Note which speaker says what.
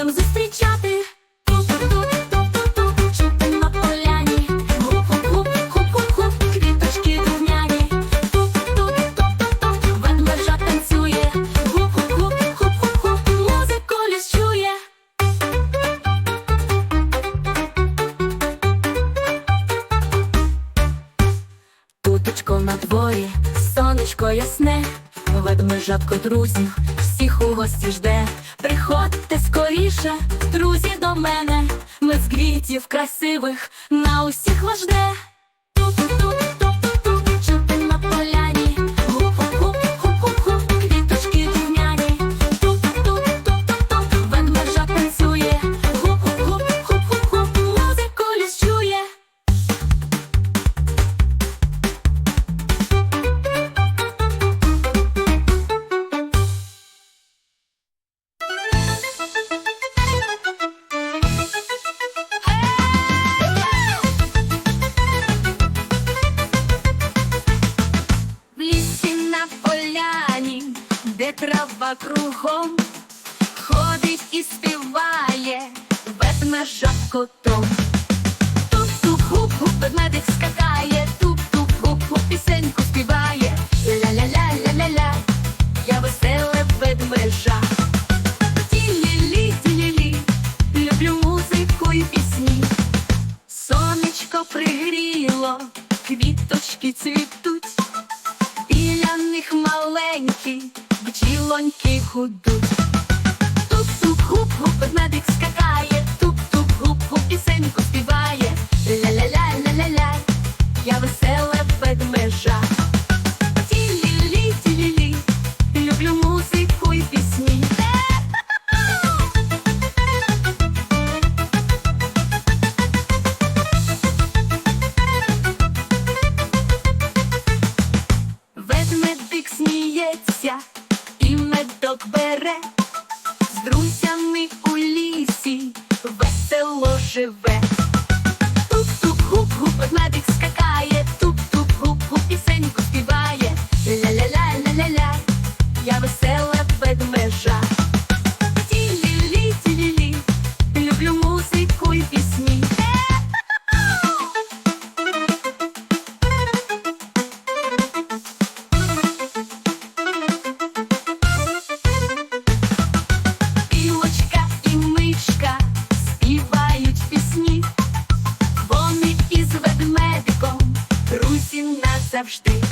Speaker 1: Будем зустрічати. Туточко на дворі, сонечко ясне, ведме жабко друзів всіх у гості жде. Приходьте скоріше, друзі, до мене. Ми з квітів красивих на усіх вас жде. Де трава кругом, ходить і співає ведмежа котом. Туп-туп-гуп-гуп, ведмедик скакає, туп-туп-гуп-гуп, пісеньку співає. Ля-ля-ля-ля-ля-ля, я веселе ведмежа. Ті-лі-лі, ті-лі-лі, люблю музику і пісні. Сонечко пригріло, квіточки цвітуть. Біля них маленькі бджілоньки гудуть. Туп-туп-гуп-гуп, ведмедик скакає, туп-туп-гуп-гуп, пісеньку співає. Ля-ля-ля-ля-ля-ля, я весела ведмежа. Ті-лі-лі, ті-лі-лі, люблю музику і пісні. Ведмедик сміється медок бере, з друзями у лісі весело живе. Туп-туп-гуп-гуп, ведмедик скакає, туп-туп-гуп-гуп, пісеньку співає. Ля-ля-ля-ля-ля-ля, я весела друзі